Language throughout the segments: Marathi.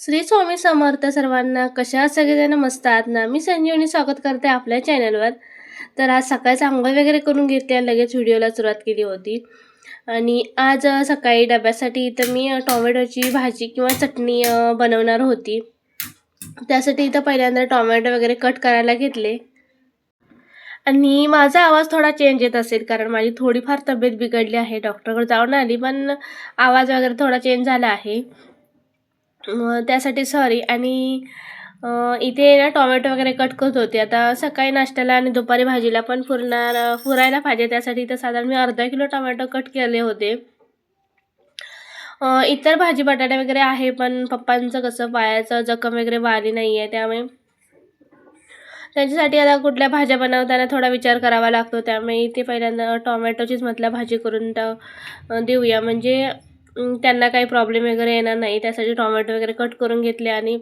श्री स्वामी समर्थ सर्वांना कशा आहात? सगळेजण मस्त आहात ना? मी संजीवनी स्वागत करते आपल्या चॅनलवर तर आज सकाळचं आंघोळ वगैरे करून घेतली आणि लगेच व्हिडिओला सुरुवात केली होती. आणि आज सकाळी डब्यासाठी इथं मी टोमॅटोची भाजी किंवा चटणी बनवणार होती. त्यासाठी इथं पहिल्यांदा टोमॅटो वगैरे कट करायला घेतले. आणि माझा आवाज थोडा चेंज येत असेल कारण माझी थोडीफार तब्येत बिघडली आहे. डॉक्टरकडे जाऊन आली पण आवाज वगैरे थोडा चेंज झाला आहे. त्यासाठी सॉरी आणि इथे ना टोमॅटो वगैरे कट करत होते. आता सकाळी नाश्त्याला आणि दुपारी भाजीला पण पुरणार पुरायला पाहिजे. त्यासाठी तर साधारण मी अर्धा किलो टोमॅटो कट केले होते. इतर भाजी बटाटे वगैरे आहे पण पप्पांचं कसं पायाचं जखम वगैरे वाली नाही आहे त्यामुळे. त्यांच्यासाठी आता कुठल्या भाज्या बनवताना थोडा विचार करावा लागतो. त्यामुळे इथे पहिल्यांदा टोमॅटोचीच म्हटलं भाजी करून देऊया. म्हणजे त्यांना काही प्रॉब्लेम वगैरे येणार नाही. त्यासाठी टोमॅटो वगैरे कट करून घेतले आणि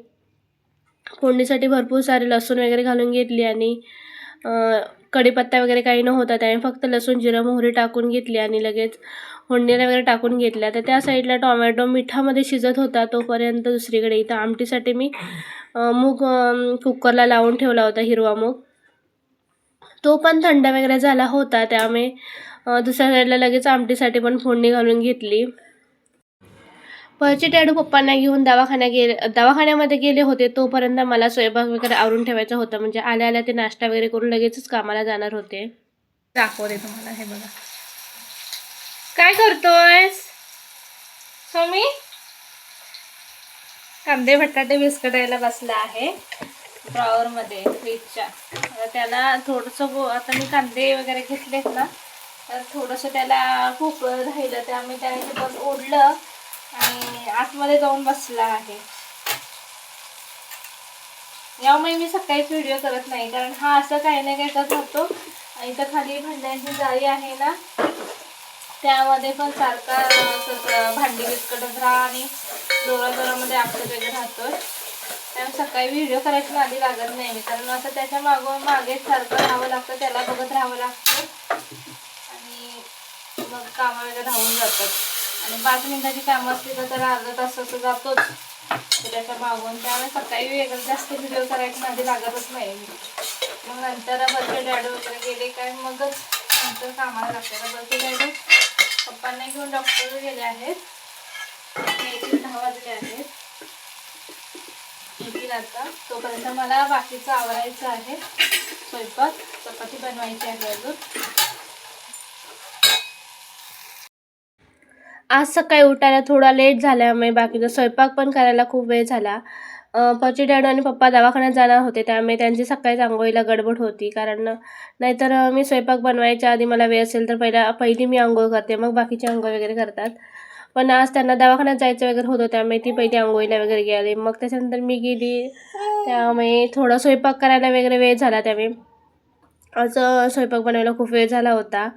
फोडणीसाठी भरपूर सारे लसूण वगैरे घालून घेतली आणि कढीपत्ता वगैरे काही नव्हता त्याने फक्त लसूण जिरं मोहरी टाकून घेतली आणि लगेच फोडणीला वगैरे टाकून घेतल्या. तर त्या साईडला टोमॅटो मिठामध्ये शिजत होता तोपर्यंत दुसरीकडे इथं आमटीसाठी मी मूग कुकरला लावून ठेवला होता हिरवा मूग. तो पण थंड वगैरे झाला होता त्यामुळे दुसऱ्या साईडला लगेच आमटीसाठी पण फोडणी घालून घेतली. परचे पप्पांना घेऊन दवाखान्या गेले दवाखान्यामध्ये गेले होते तोपर्यंत मला स्वयंपाक वगैरे आवरून ठेवायचा होता. म्हणजे आल्या आल्या ते नाश्ता वगैरे करून लगेचच कामाला जाणार होते. दाखवते तुम्हाला हे बघा. काय करतोयस? स्वामी? कांदे बटाटे बिस्कटायला बसला आहे. ड्रॉवरमध्ये फ्रीजच्या. त्याला थोडंसं आता मी कांदे वगैरे घेतलेत ना तर थोडंसं त्याला खूप राहिलं त्यामुळे त्याने ते बस ओढलं. आणि आतमध्ये जाऊन बसला आहे. यामुळे मी सकाळीच व्हिडिओ करत नाही कारण हा असं काही ना काही करत राहतो आणि इथं खाली भांड्यांची जाळी आहे ना त्यामध्ये पण सारखा भांडी बिस्कटत राहा आणि जोरा आपलं वगैरे राहतो त्यामुळे सकाळी व्हिडिओ करायची आधी लागत नाही मी कारण असं त्याच्या माग मागे सारखं राहावं लागतं त्याला बघत राहावं लागतं. आणि मग कामं वगैरे राहून जातात. आणि पाच मिनिटाची कामं असली तर अर्धा तास असं जातोच. त्याच्या मागून त्यामुळे सकाळी वेगळं जास्त व्हिडिओ करायची माझी लागतच नाही. मग नंतर बर्थडे डॅडू वगैरे गेले काय मगच नंतर कामाला लागतं बर्थडे डॅडू पप्पांना घेऊन डॉक्टर गेले आहेत. दहा वाजले आहेत. येतील आता तोपर्यंत मला बाकीचं आवरायचं आहे. स्वयंपाक चपाती बनवायची आहे अजून. आज सकाळी उठायला थोडा लेट झाल्यामुळे बाकीचा स्वयंपाक पण करायला खूप वेळ झाला. पची डॅडू आणि पप्पा दवाखान्यात जाणार होते त्यामुळे त्यांची सकाळीच आंघोळीला गडबड होती. कारण नाहीतर मी स्वयंपाक बनवायच्या आधी मला वेळ असेल तर पहिला पहिली मी आंघोळ करते मग बाकीची आंघोळ वगैरे करतात. पण आज त्यांना दवाखान्यात जायचं वगैरे होतं त्यामुळे ती पहिली आंघोळीला वगैरे गेली. मग त्याच्यानंतर मी गेली. त्यामुळे थोडा स्वयंपाक करायला वगैरे वेळ झाला त्यामुळे आज स्वयंपाक बनवायला खूप वेळ झाला होता.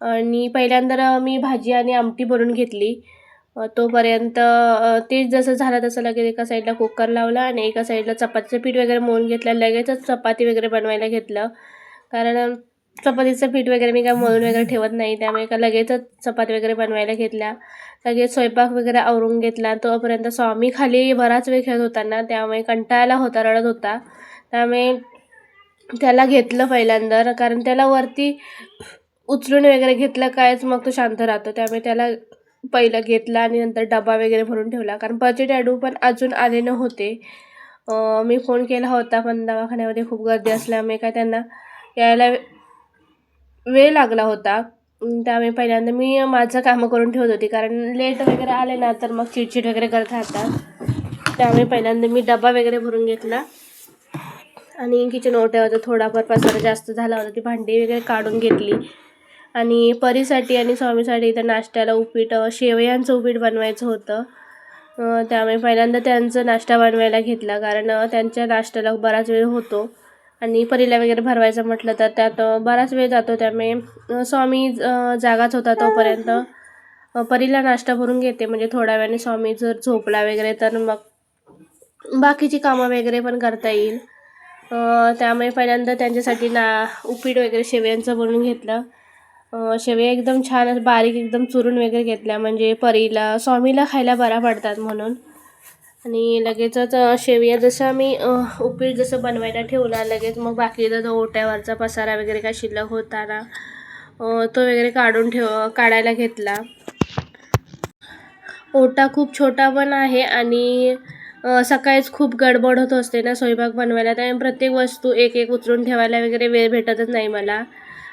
आणि पहिल्यांदा मी भाजी आणि आमटी बनवून घेतली. तोपर्यंत तेच ते जसं झालं तसं लगेच एका साईडला कुकर लावला आणि एका साईडला चपातीचं पीठ वगैरे मळून घेतलं. लगेचच चपाती वगैरे बनवायला घेतलं. कारण चपातीचं पीठ वगैरे मी काय मळून वगैरे ठेवत नाही. त्यामुळे का लगेचच चपाती वगैरे बनवायला घेतल्या. लगेच स्वयंपाक वगैरे आवरून घेतला. तोपर्यंत स्वामी खाली बराच वेळ खेळत होता ना त्यामुळे कंटाळाला होता रडत होता. त्यामुळे त्याला घेतलं पहिल्यांदा. कारण त्याला वरती उचलून वगैरे घेतलं कायच मग तो शांत राहतो. त्यामुळे त्याला पहिलं घेतला आणि नंतर डबा वगैरे भरून ठेवला. कारण बजेट ॲडू पण अजून आले नव्हते. मी फोन केला होता पण दवाखान्यामध्ये खूप गर्दी असल्यामुळे काय त्यांना यायला वेळ लागला होता. त्यामुळे पहिल्यांदा मी माझं कामं करून ठेवत होती. कारण लेट वगैरे आले ना तर मग चिडचिड वगैरे करत राहतात. त्यामुळे पहिल्यांदा मी डबा वगैरे भरून घेतला. आणि किचन ओट्यावर थोडाफार पसारा जास्त झाला होता. ती भांडी वगैरे काढून घेतली. आणि परीसाठी आणि स्वामीसाठी इथं नाश्त्याला उपीट शेवयांचं उपीट बनवायचं होतं. त्यामुळे पहिल्यांदा त्यांचं नाश्ता बनवायला घेतला कारण त्यांच्या नाश्त्याला बराच वेळ होतो. आणि परीला वगैरे भरवायचं म्हटलं तर त्यात बराच वेळ जातो. त्यामुळे स्वामी जागाच होता तोपर्यंत. परीला नाश्ता भरून घेते म्हणजे थोड्या वेळाने स्वामी जर झोपला वगैरे तर मग बाकीची कामं वगैरे पण करता येईल. त्यामुळे पहिल्यांदा त्यांच्यासाठी ना उपीट वगैरे शेवयांचं बनवून घेतलं. शेवया एकदम छान बारीक एकदम चुरून वगैरे घेतल्या. म्हणजे परीला स्वामीला खायला बरा पडतात म्हणून. आणि लगेचच शेवया जसं आम्ही उपीट जसं बनवायला ठेवला लगेच मग बाकीचा जो ओट्यावरचा पसारा वगैरे काय शिल्लक होता ना तो वगैरे काढून ठेव काढायला घेतला. ओटा खूप छोटा पण आहे आणि सकाळीच खूप गडबड होत असते ना स्वयंपाक बनवायला. त्यामुळे प्रत्येक वस्तू एक एक उचलून ठेवायला वगैरे वेळ भेटतच नाही मला.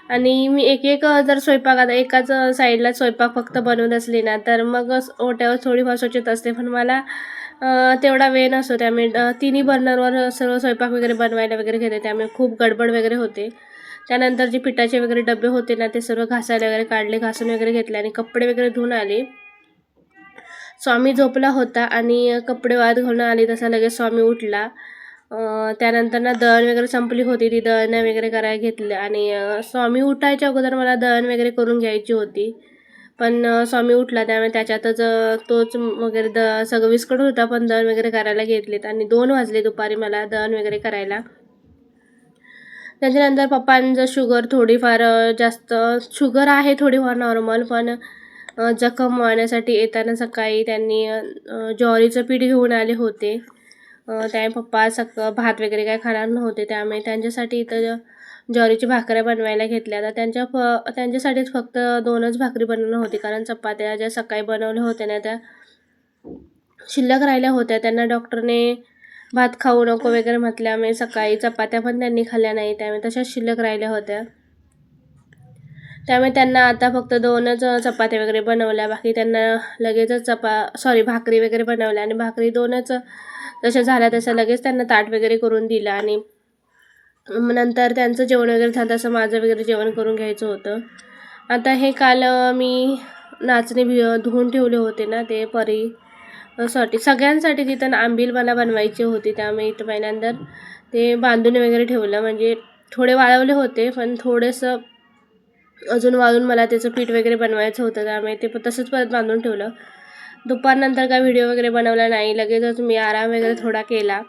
आणि मी एक एक जर स्वयंपाक आता एकाच साईडला स्वयंपाक फक्त बनवत असली ना तर मग ओट्यावर थोडीफार स्वच्छता असते. पण मला तेवढा वेळ नसतो. त्यामुळे तिन्ही बर्नरवर सर्व स्वयंपाक वगैरे बनवायला वगैरे घेते. त्यामुळे खूप गडबड वगैरे होते. त्यानंतर जे पिठाचे वगैरे डबे होते ना ते सर्व घासायला वगैरे काढले घासून वगैरे घेतले आणि कपडे वगैरे धुवून आले. स्वामी झोपला होता आणि कपडे वाद घालून आले तसा लगेच स्वामी उठला. त्यानंतर ना दळण वगैरे संपली होती ती दळणं वगैरे करायला घेतलं आणि स्वामी उठायच्या अगोदर मला दळण वगैरे करून घ्यायची होती. पण स्वामी उठला त्यामुळे त्याच्यातच तोच वगैरे द सगळं विस्कट होता पण दळण वगैरे करायला घेतलेत आणि दोन वाजले दुपारी मला दळण वगैरे करायला. त्याच्यानंतर पप्पांचं शुगर थोडीफार जास्त शुगर आहे थोडीफार नॉर्मल पण जखम वाहण्यासाठी येताना सकाळी त्यांनी ज्वारीचं पीठ घेऊन आले होते. त्या त्यामुळे पप्पा सक भात वगैरे काय खाणार नव्हते. त्यामुळे त्यांच्यासाठी इथं ज्वारीची भाकऱ्या बनवायला घेतल्या. तर त्यांच्या फ त्यांच्यासाठीच फक्त दोनच भाकरी बनवणार होती. कारण चपात्या ज्या सकाळी बनवल्या होत्या ना त्या शिल्लक राहिल्या होत्या. त्यांना डॉक्टरने भात खाऊ नको वगैरे म्हटल्यामुळे सकाळी चपात्या पण त्यांनी खाल्ल्या नाही. त्यामुळे तशाच शिल्लक राहिल्या होत्या. त्यामुळे त्यांना आता फक्त दोनच चपात्या वगैरे बनवल्या. बाकी त्यांना लगेचच चपा सॉरी भाकरी वगैरे बनवल्या. आणि भाकरी दोनच जशा झाल्या तशा लगेच त्यांना ताट वगैरे करून दिलं आणि नंतर त्यांचं जेवण वगैरे झालं तसं माझं वगैरे जेवण करून घ्यायचं होतं. आता हे काल मी नाचणी भि धुवून ठेवले होते ना ते परी साठी सगळ्यांसाठी तिथं आंबील मला बनवायची होती त्यामुळे इथं पहिल्यांदा ते बांधून वगैरे ठेवलं. म्हणजे थोडे वाळवले होते पण थोडंसं अजून वाळून मला त्याचं पीठ वगैरे बनवायचं होतं त्यामुळे ते तसंच परत बांधून ठेवलं. दुपारनंतर काय व्हिडिओ वगैरे बनवला नाही. लगेचच मी आराम वगैरे थोडा केला.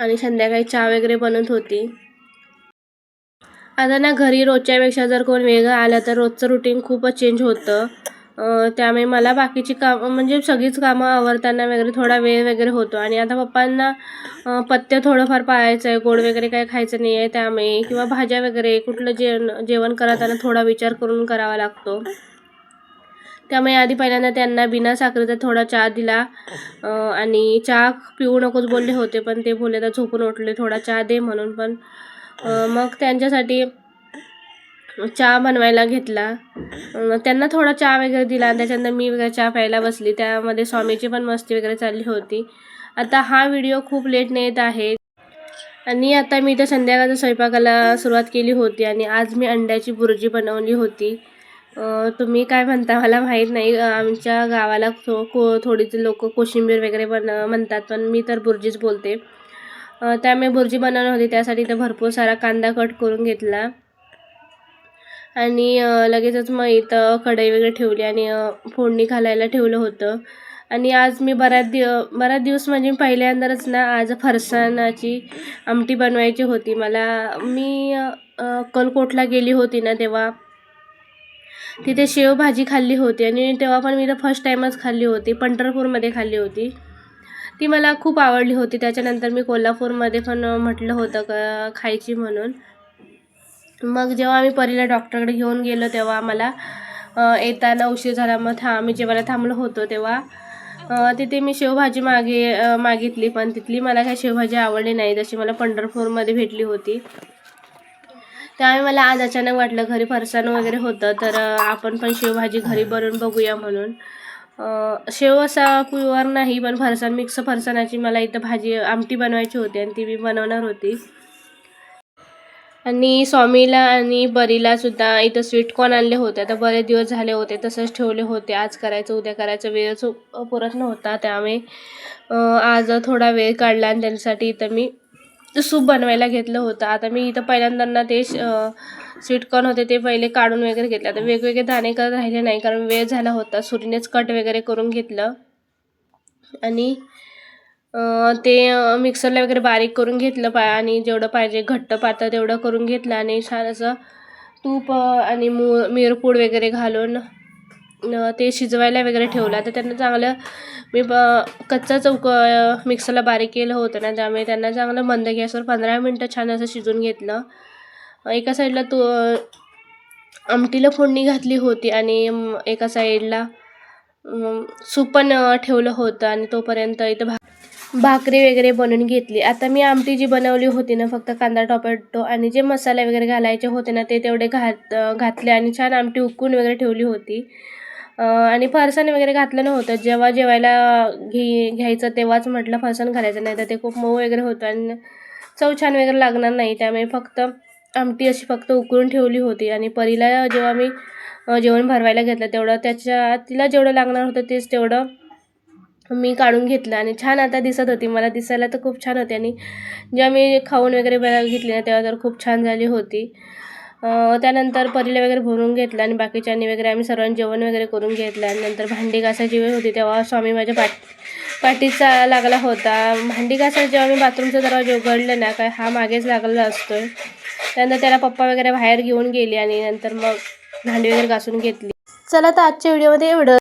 आणि संध्याकाळी चहा वगैरे बनवत होती. आता ना घरी रोजच्यापेक्षा जर कोण वेगळं आलं तर रोजचं रुटीन खूपच चेंज होतं. त्यामुळे मला बाकीची कामं म्हणजे सगळीच कामं आवरताना वगैरे थोडा वेळ वगैरे होतो. आणि आता पप्पांना पत्ते थोडंफार पाळायचं आहे गोड वगैरे काही खायचं नाही आहे त्यामुळे. किंवा भाज्या वगैरे कुठलं जेवण जेवण करताना थोडा विचार करून करावा लागतो. त्यामुळे आधी पहिल्यांदा त्यांना बिना साखरेचा थोडा चहा दिला. आणि चहा पिऊ नकोच बोलले होते पण ते बोलले तर झोपून उठले थोडा चहा दे म्हणून. पण मग त्यांच्यासाठी चहा बनवायला घेतला. त्यांना थोडा चहा वगैरे दिला आणि त्याच्यानंतर मी वगैरे चहा प्यायला बसली. त्यामध्ये स्वामीची पण मस्ती वगैरे चालली होती. आता हा व्हिडिओ खूप लेटने येत आहे. आणि आता मी त्या संध्याकाळच्या स्वयंपाकाला सुरुवात केली होती आणि आज मी अंड्याची बुर्जी बनवली होती. तुम्ही काय म्हणता? मला माहीत नाही. आमच्या गावाला थो को थोडीचे लोक कोशिंबीर वगैरे बन म्हणतात पण मी तर बुर्जीच बोलते. त्यामुळे बुर्जी बनवली होती त्यासाठी तर भरपूर सारा कांदा कट करून घेतला. आणि लगेचच मग इथं कढई वगैरे ठेवली आणि फोडणी घालायला ठेवलं होतं. आणि आज मी बऱ्याच दिव बऱ्याच दिवस म्हणजे पहिल्यांदाच ना आज फरसाणाची आमटी बनवायची होती. मला मी अक्कलकोटला गेली होती ना तेव्हा. तिथे शेवभाजी खाल्ली होती आणि तेव्हा पण मी तर फर्स्ट टाईमच खाल्ली होती. पंढरपूरमध्ये खाल्ली होती. ती मला खूप आवडली होती. त्याच्यानंतर मी कोल्हापूरमध्ये पण म्हटलं होतं का खायची म्हणून. मग जेव्हा आम्ही परीला डॉक्टरकडे घेऊन गेलो तेव्हा मला येताना उशीर झाला. मग था आम्ही जेवायला थांबलो होतो तेव्हा. तिथे मी शेवभाजी मागे मागितली. पण तिथली मला काही शेवभाजी आवडली नाही. जशी मला पंढरपूरमध्ये भेटली होती. त्यामुळे मला आज अचानक वाटलं घरी फरसाण वगैरे होतं तर आपण पण शेवभाजी घरी बनवून बघूया म्हणून. शेव असा पिवर नाही पण फरसाण मिक्स फरसाणाची मला इथं भाजी आमटी बनवायची होती आणि ती मी बनवणार होती. आणि स्वामीला आणि बरीला सुद्धा इथं स्वीटकॉर्न आणले होते. आता बरेच दिवस झाले होते तसंच ठेवले होते. आज करायचं उद्या करायचं वेळच पुरत नव्हता. त्यामुळे आज थोडा वेळ काढला आणि त्यांच्यासाठी इथं मी सूप बनवायला घेतलं होतं. आता मी इथं पहिल्यांदा ते स्वीटकॉर्न होते ते पहिले काढून वगैरे घेतले. आता वेगवेगळे दाणे करत राहिले नाही कारण वेळ झाला होता. सुरीनेच कट वगैरे करून घेतलं. आणि ते मिक्सरला वगैरे बारीक करून घेतलं पा आणि जेवढं पाहिजे घट्ट पातळ तेवढं करून घेतलं. आणि छान असं तूप आणि मू मिरपूड वगैरे घालून ते शिजवायला वगैरे ठेवलं. तर त्यांना चांगलं मी ब कच्चा चौक मिक्सरला बारीक केलं होतं ना त्यामुळे त्यांना चांगलं मंद गॅसवर पंधरा मिनटं छान असं शिजून घेतलं. एका साईडला तो आमटीला फोडणी घातली होती आणि एका साईडला सूप पण ठेवलं होतं आणि तोपर्यंत इथं भा भाकरी वगैरे बनवून घेतली. आता मी आमटी जी बनवली होती ना फक्त कांदा टोमॅटो आणि जे मसाले वगैरे घालायचे होते ना ते तेवढे घात घातले आणि छान आमटी उकळून वगैरे ठेवली होती. आणि फरसाण वगैरे घातलं नव्हतं. जेव्हा जेवायला घे घ्यायचं तेव्हाच म्हटलं फरसाण घालायचं नाही तर ते खूप मऊ वगैरे होतं आणि चव छान वगैरे लागणार नाही. त्यामुळे फक्त आमटी अशी फक्त उकळून ठेवली होती. आणि परीला जेव्हा मी जेवण भरवायला घेतलं तेवढं त्याच्या तिला जेवढं लागणार होतं तेच तेवढं मी काढून घेतलं. आणि छान आता दिसत होती. मला दिसायला तर खूप छान होती. आणि जेव्हा मी खाऊन वगैरे बघितली ना तेव्हा तर खूप छान झाली होती. त्यानंतर परीला वगैरे भरून घेतलं आणि बाकीच्यांनी वगैरे आम्ही सर्वांनी जेवण वगैरे करून घेतलं आणि नंतर भांडी घासायची वेळ होती तेव्हा स्वामी माझ्या पाठ पाठीचा लागला होता. भांडी घासायला जेव्हा मी बाथरूमचा दरवाजा उघडलं ना काय हा मागेच लागलेला असतोय. त्यानंतर त्याला पप्पा वगैरे बाहेर घेऊन गेले आणि नंतर मग भांडी वगैरे घासून घेतली. चला तर आजच्या व्हिडिओमध्ये एवढं.